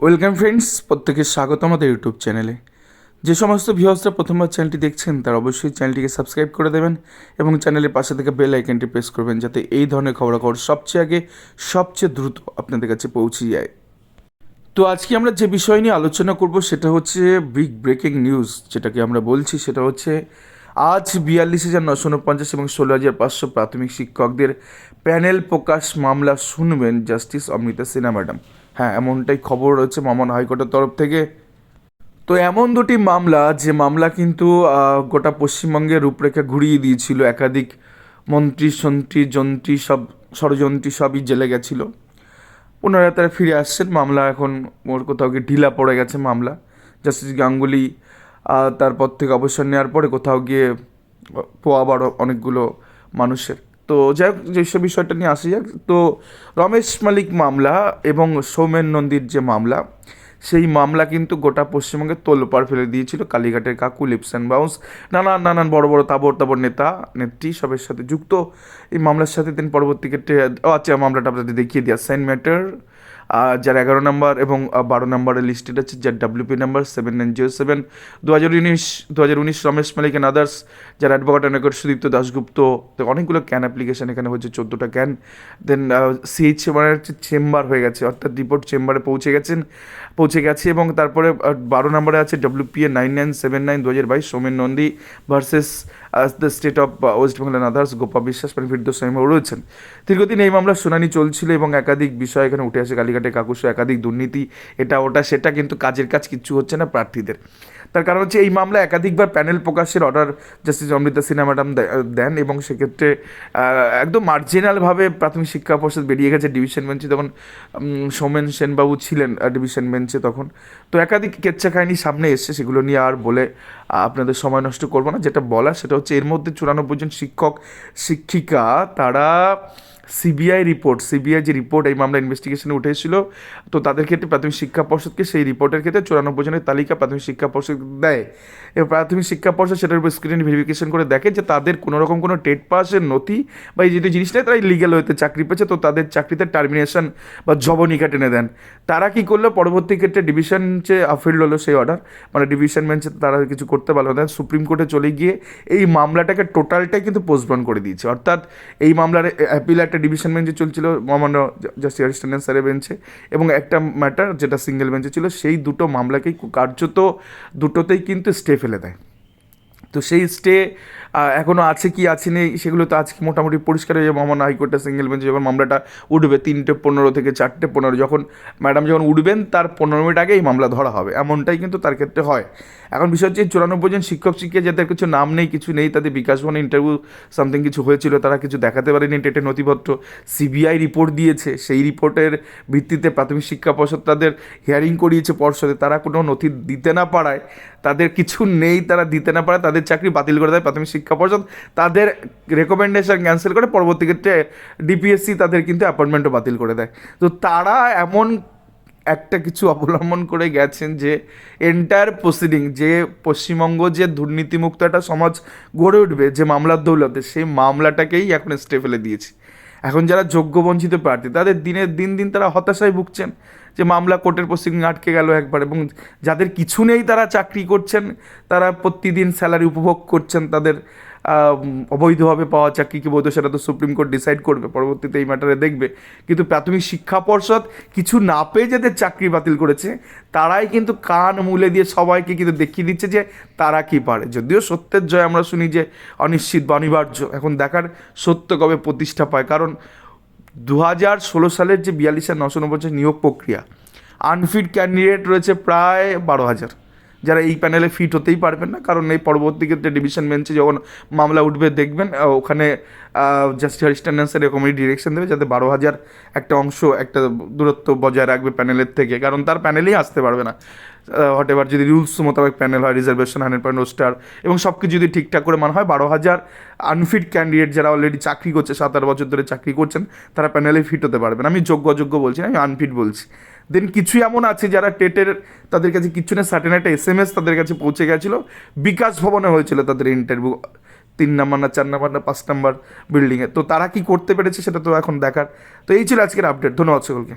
Welcome friends প্রত্যেকে স্বাগত আমাদের ইউটিউব চ্যানেলে। যে সমস্ত ভিউয়ার্সরা প্রথমবার চ্যানেলটি দেখছেন, তারা অবশ্যই চ্যানেলটিকে সাবস্ক্রাইব করে দেবেন এবং চ্যানেলের পাশে থেকে বেল আইকনটি প্রেস করবেন যাতে এই ধরনের খবরাখবর সবচেয়ে আগে, সবচেয়ে দ্রুত আপনাদের কাছে পৌঁছে যায়। তো আজকে আমরা যে বিষয় নিয়ে আলোচনা করব, সেটা হচ্ছে বিগ ব্রেকিং নিউজ যেটাকে আমরা বলছি, সেটা হচ্ছে আজ বিয়াল্লিশ হাজার নশো উনপঞ্চাশ এবং ষোলো হাজার পাঁচশো প্রাথমিক শিক্ষকদের প্যানেল প্রকাশ মামলা শুনবেন জাস্টিস অমৃতা সিনহা ম্যাডাম। হ্যাঁ এমনটাই খবর রয়েছে মামন হাইকোর্টের তরফ থেকে। তো এমন দুটি মামলা, যে মামলা কিন্তু গোটা পশ্চিমবঙ্গের রূপরেখা ঘুরিয়ে দিয়েছিল, একাধিক মন্ত্রী, সন্ত্রী, যন্ত্রী, সব ষড়যন্ত্রী সবই জেলে গেছিল। পুনরায় তারা ফিরে আসছেন, মামলা এখন ওর কোথাও গিয়ে ঢিলা পড়ে গেছে মামলা। জাস্টিস গাঙ্গুলি তারপর থেকে অবসর নেওয়ার পরে কোথাও গিয়ে আবার অনেকগুলো মানুষের। তো যাই হোক যেসব বিষয়টা নিয়ে আসি যাক। তো রমেশ মালিক মামলা এবং সৌমেন নন্দীর যে মামলা, সেই মামলা কিন্তু গোটা পশ্চিমবঙ্গে তোলপাড় ফেলে দিয়েছিল কালীঘাটের কাকু, লিপসেন বাউন্স, নানান নানান বড় বড় তাবর তাবর নেতা, নেত্রী সবের সাথে যুক্ত। এই মামলার সাথে দিন পরবর্তী ক্ষেত্রে আচ্ছা মামলাটা আপনাদের দেখিয়ে দিই সেন্ট ম্যাটার যার এগারো নম্বর এবং বারো নম্বরের লিস্টেড আছে, যার WP number seven nine zero seven দু হাজার উনিশ দু হাজার উনিশ রমেশ মালিক অ্যান্ড আদার্স যার অ্যাডভোকেট অনেকের সুদীপ্ত দাশগুপ্ত। তো অনেকগুলো ক্যান অ্যাপ্লিকেশন এখানে হচ্ছে চোদ্দোটা ক্যান দেন সিএইচ হচ্ছে চেম্বার হয়ে গেছে, অর্থাৎ রিপোর্ট চেম্বারে পৌঁছে গেছেন, পৌঁছে গেছে এবং তারপরে বারো নম্বরে আছে WPA nine nine seven nine দু হাজার বাইশ, Somen Nandi versus the State of West Bengal and others Gopa Biswas মানে ফিরদোস রয়েছেন। দীর্ঘদিন এই মামলার শুনানি চলছিল এবং একাধিক বিষয় এখানে উঠে আসে, কালীঘাটে কাকুশ একাধিক দুর্নীতি, এটা ওটা, সেটা কিন্তু কাজের কাজ কিচ্ছু হচ্ছে না প্রার্থীদের। তার কারণ হচ্ছে এই মামলা একাধিকবার প্যানেল প্রকাশের order justice Amrita Sinha madam দেন এবং সেক্ষেত্রে একদম মার্জিনালভাবে প্রাথমিক শিক্ষা পর্ষদ বেরিয়ে গেছে ডিভিশন বেঞ্চে তখন সোমেন সেনবাবু ছিলেন ডিভিশন বেঞ্চে তখন। তো একাধিক কেচ্চা কাহিনী সামনে এসছে, সেগুলো নিয়ে আর বলে আপনাদের সময় নষ্ট করব না। যেটা বলা সেটা হচ্ছে এর মধ্যে চুরানব্বই জন শিক্ষক, শিক্ষিকা, তারা সিবিআই রিপোর্ট সিবিআই যে রিপোর্ট এই মামলা ইনভেস্টিগেশনে উঠে এসেছিল তো তাদের ক্ষেত্রে প্রাথমিক শিক্ষা পর্ষদকে সেই রিপোর্টের ক্ষেত্রে চুরানব্বই জনের তালিকা প্রাথমিক শিক্ষা পর্ষদ দেয়। এবং প্রাথমিক শিক্ষা পর্ষদ সেটার উপর স্ক্রিন ভেরিফিকেশন করে দেখে যে তাদের কোনো রকম কোনো টেট পাসের নথি বা এই যে জিনিস নেই তারা লিগ্যাল হতে চাকরি পেয়েছে, তো তাদের চাকরিতে টার্মিনেশন বা জবনিকা টেনে দেন। তারা কি করল? পরবর্তী ক্ষেত্রে ডিভিশন যে আফিল্ড হলো সেই অর্ডার মানে ডিভিশন বেঞ্চে তারা কিছু করতে পারল না। সুপ্রিম কোর্টে চলে গিয়ে এই মামলাটাকে টোটালটাই কিন্তু পোস্টপন করে দিয়েছে। অর্থাৎ এই মামলার অ্যাপিল একটা ডিভিশন বেঞ্চে চলছিল মহামান্য জাস্টিস অ্যারিস্ট্যান্ডেন স্যারের বেঞ্চে এবং একটা ম্যাটার যেটা সিঙ্গেল বেঞ্চে ছিল, সেই দুটো মামলাকেই কার্যত দুটোতেই কিন্তু স্টে ফেলে দেয়। তো সেই স্টে এখনও আছে কি, আছে নেই, সেগুলো তো আজকে মোটামুটি পরিষ্কার হয়ে যাবে। মহামান্য হাইকোর্টের সিঙ্গেল বেঞ্চে যখন মামলাটা উঠবে তিনটে পনেরো থেকে চারটে পনেরো। যখন ম্যাডাম যখন উঠবেন, তার পনেরো মিনিট আগেই মামলা ধরা হবে। এমনটাই কিন্তু তার ক্ষেত্রে হয়। এখন বিষয় হচ্ছে, চুরানব্বই জন শিক্ষক, শিক্ষিকা, যাদের কিছু নাম নেই, কিছু নেই, তাদের বিকাশ ভবনে ইন্টারভিউ সামথিং কিছু হয়েছিল, তারা কিছু দেখাতে পারেনি। টেটে নথিপত্র সিবিআই রিপোর্ট দিয়েছে। সেই রিপোর্টের ভিত্তিতে প্রাথমিক শিক্ষা পর্ষদ তাদের হিয়ারিং করিয়েছে পর্ষদে। তারা কোনো নথি দিতে না পারায়, তাদের কিছু নেই, তারা দিতে না পারায়, তাদের চাকরি বাতিল করে দেয় প্রাথমিক শিক্ষা পর্ষদ তাদের রেকমেন্ডেশন ক্যান্সেল করে পরবর্তী ক্ষেত্রে ডিপিএসসি তাদের কিন্তু অ্যাপয়েন্টমেন্টও বাতিল করে দেয়। তো তারা এমন একটা কিছু অবলম্বন করে গেছেন যে এন্টায়ার প্রসিডিং যে পশ্চিমবঙ্গ যে দুর্নীতিমুক্ত একটা সমাজ গড়ে উঠবে, যে মামলার দৌলতে, সেই মামলাটাকেই এখন স্টে ফেলে দিয়েছে। এখন যারা যোগ্য বঞ্চিত প্রার্থী, তাদের দিনের দিন দিন তারা হতাশায় ভুগছেন যে মামলা কোর্টের প্রসিডিং আটকে গেল একবার এবং যাদের কিছু নেই তারা চাকরি করছেন, তারা প্রতিদিন স্যালারি উপভোগ করছেন তাদের অবৈধভাবে পাওয়া চাকরি কি বৈধ সেটা তো সুপ্রিম কোর্ট ডিসাইড করবে, পরবর্তীতে এই ম্যাটারে দেখবে। কিন্তু প্রাথমিক শিক্ষা পর্ষদ কিছু না পেয়ে যাদের চাকরি বাতিল করেছে, তারাই কিন্তু কান মুলে দিয়ে সবাইকে কিন্তু দেখিয়ে দিচ্ছে যে তারা কি পারে। যদিও সত্যের জয় আমরা শুনি যে অনিশ্চিত বা অনিবার্য, এখন দেখার সত্য কবে প্রতিষ্ঠা পায়? কারণ দু হাজার ষোলো সালের যে বিয়াল্লিশ আর নশো নব্বই নিয়োগ প্রক্রিয়া আনফিট ক্যান্ডিডেট রয়েছে প্রায় বারো হাজার। যারা এই প্যানেলে ফিট হতেই পারবেন না, কারণ এই পরবর্তী ক্ষেত্রে ডিভিশন বেঞ্চে যখন মামলা উঠবে, দেখবেন ওখানে জাস্টিস হ্যারিস্ট্যান্ডেন্সের এরকমই ডিরেকশন দেবে যাতে বারো হাজার একটা অংশ, একটা দূরত্ব বজায় রাখবে প্যানেলের থেকে। কারণ তার প্যানেলেই আসতে পারবে না। হট এভার যদি রুলস মোতাবেক প্যানেল হয় রিজার্ভেশন হান্ড্রেড পয়েন্ট স্টার এবং সব কিছু যদি ঠিকঠাক করে মানা হয়, বারো হাজার আনফিট ক্যান্ডিডেট যারা অলরেডি চাকরি করছে, সাত আট বছর ধরে চাকরি করছেন, তারা প্যানেলে ফিট হতে পারবেন আমি যোগ্য অযোগ্য বলছি আমি আনফিট বলছি। দেন কিছু এমন আছে যারা টেটের তাদের কাছে কিছু না সার্টেন একটা এস এম এস তাদের কাছে পৌঁছে গেছিল। বিকাশ ভবনে হয়েছিল তাদের ইন্টারভিউ তিন নাম্বার না, চার নাম্বার না, পাঁচ নাম্বার বিল্ডিংয়ে তো তারা কি করতে পেরেছে সেটা তো এখন দেখার। তো এই ছিল আজকের আপডেট ধন্যবাদ সকলকে।